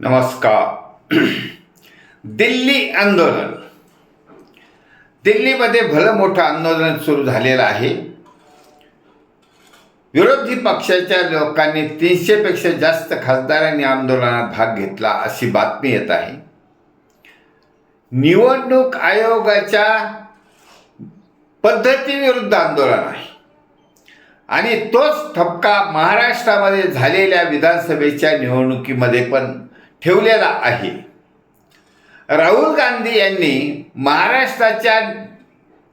नमस्कार। दिल्ली आंदोलन। दिल्लीमध्ये भलं मोठं आंदोलन सुरू झालेलं आहे. विरोधी पक्षाच्या लोकांनी तीनशेपेक्षा जास्त खासदारांनी आंदोलनात भाग घेतला अशी बातमी येत आहे. निवडणूक आयोगाच्या पद्धतीविरुद्ध आंदोलन आहे. आणि तोच ठपका महाराष्ट्रामध्ये झालेल्या विधानसभेच्या निवडणुकीमध्ये पण ठेवलेला आहे. राहुल गांधी यांनी महाराष्ट्राच्या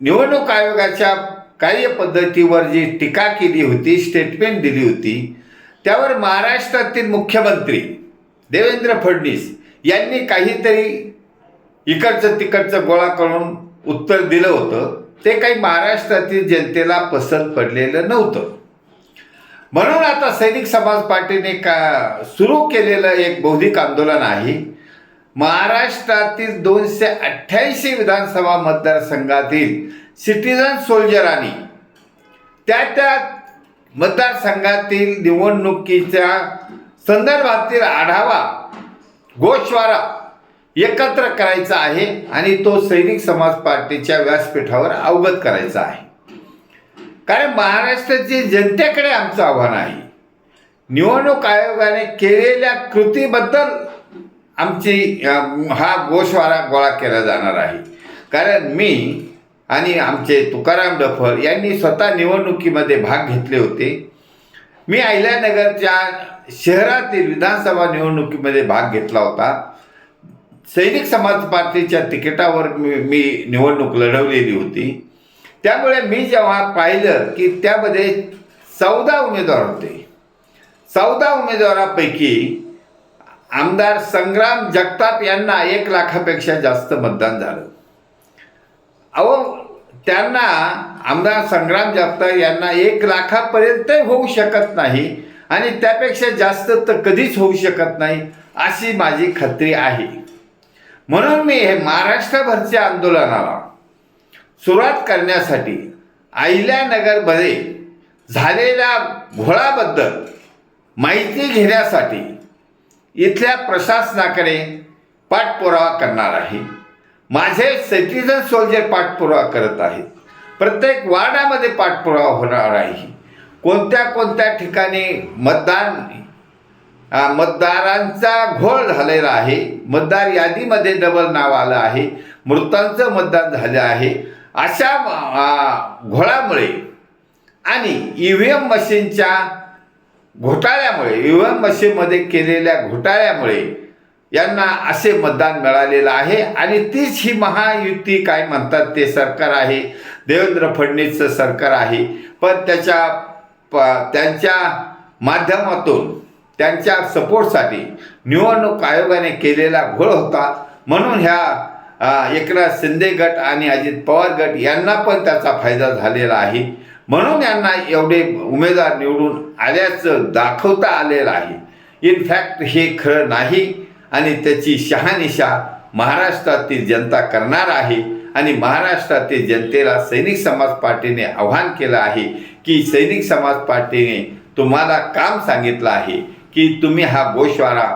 निवडणूक आयोगाच्या कार्यपद्धतीवर जी टीका केली होती स्टेटमेंट दिली होती त्यावर महाराष्ट्रातील मुख्यमंत्री देवेंद्र फडणवीस यांनी काहीतरी इकडचं तिकडचं गोळा करून उत्तर दिलं होतं. ते काही महाराष्ट्रातील जनतेला पसंत पडलेलं नव्हतं. म्हणून आता सैनिक समाज पार्टीने का सुरू केलेलं एक बौद्धिक आंदोलन आहे. महाराष्ट्रातील दोनशे अठ्ठ्याऐंशी विधानसभा मतदारसंघातील सिटीजन सोल्जरांनी त्या त्या मतदारसंघातील निवडणुकीच्या संदर्भातील आढावा गोशवारा एकत्र करायचा आहे आणि तो सैनिक समाज पार्टीच्या व्यासपीठावर अवगत करायचा आहे. कारण महाराष्ट्राची जनतेकडे आमचं आव्हान आहे निवडणूक आयोगाने केलेल्या कृतीबद्दल आमची हा गोषवारा गोळा केला जाणार आहे. कारण मी आणि आमचे तुकाराम डफर यांनी स्वतः निवडणुकीमध्ये भाग घेतले होते. मी अहिल्यानगरच्या शहरातील विधानसभा निवडणुकीमध्ये भाग घेतला होता. सैनिक समाज पार्टीच्या तिकिटावर मी मी निवडणूक लढवलेली होती. त्यामुळे मी जेव्हा पाहिलं की त्यामध्ये चौदा उमेदवार होते. चौदा उमेदवारापैकी आमदार संग्राम जगताप यांना एक लाखापेक्षा जास्त मतदान झालं. अहो त्यांना आमदार संग्राम जगताप यांना एक लाखापर्यंत होऊ शकत नाही आणि त्यापेक्षा जास्त तर कधीच होऊ शकत नाही अशी माझी खात्री आहे. म्हणून मी हे महाराष्ट्रभरच्या आंदोलनाला सुरुवात करण्यासाठी अहिल्यानगरमध्ये झालेल्या घोळाबद्दल माहिती घेण्यासाठी इथल्या प्रशासनाकडे पाठपुरावा करणार आहे. माझे सिटीजन सोल्जर पाठपुरावा करत आहेत. प्रत्येक वार्डामध्ये पाठपुरावा होणार आहे. कोणत्या कोणत्या ठिकाणी मतदान मतदारांचा घोळ झालेला आहे मतदार यादीमध्ये डबल नाव आलं आहे मृतांचं मतदान झालं आहे. अशा घोळामुळे आणि ई व्ही एम मशीनच्या घोटाळ्यामुळे ई व्ही एम मशीनमध्ये केलेल्या घोटाळ्यामुळे यांना असे मतदान मिळालेलं आहे. आणि तीच ही महायुती काय म्हणतात ते सरकार आहे. देवेंद्र फडणवीसचं सरकार आहे. पण त्याच्या प त्यांच्या माध्यमातून त्यांच्या सपोर्टसाठी निवडणूक आयोगाने केलेला घोळ होता. म्हणून ह्या एकनाथ शिंदे गट आणि अजित पवार गट यांना पण त्याचा फायदा झालेला आहे. म्हणून यांना एवढे उमेदवार निवडून आल्याचं दाखवता आलेलं आहे. इनफॅक्ट हे खरं नाही आणि त्याची शहानिशा महाराष्ट्रातील जनता करणार आहे आणि महाराष्ट्रातील जनतेला सैनिक समाज पार्टीने आव्हान केलं आहे की सैनिक समाज पार्टीने तुम्हाला काम सांगितलं आहे की तुम्ही हा गोशवारा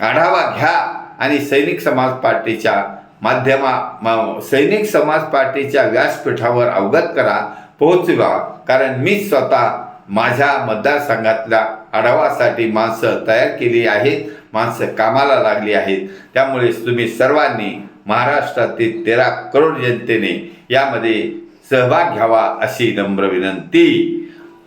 आढावा घ्या आणि सैनिक समाज पार्टीच्या माध्यमा सैनिक समाज पार्टीच्या व्यासपीठावर अवगत करा पोहोचवा कारण मी स्वतः माझ्या मतदारसंघातल्या आढावासाठी माणसं तयार केली आहेत माणसं कामाला लागली आहेत. त्यामुळे तुम्ही सर्वांनी महाराष्ट्रातील तेरा करोड जनतेने यामध्ये सहभाग घ्यावा अशी नम्र विनंती.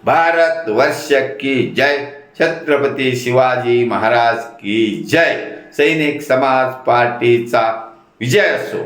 भारत वर्ष की जय. छत्रपती शिवाजी महाराज की जय. सैनिक समाज पार्टीचा विजय असो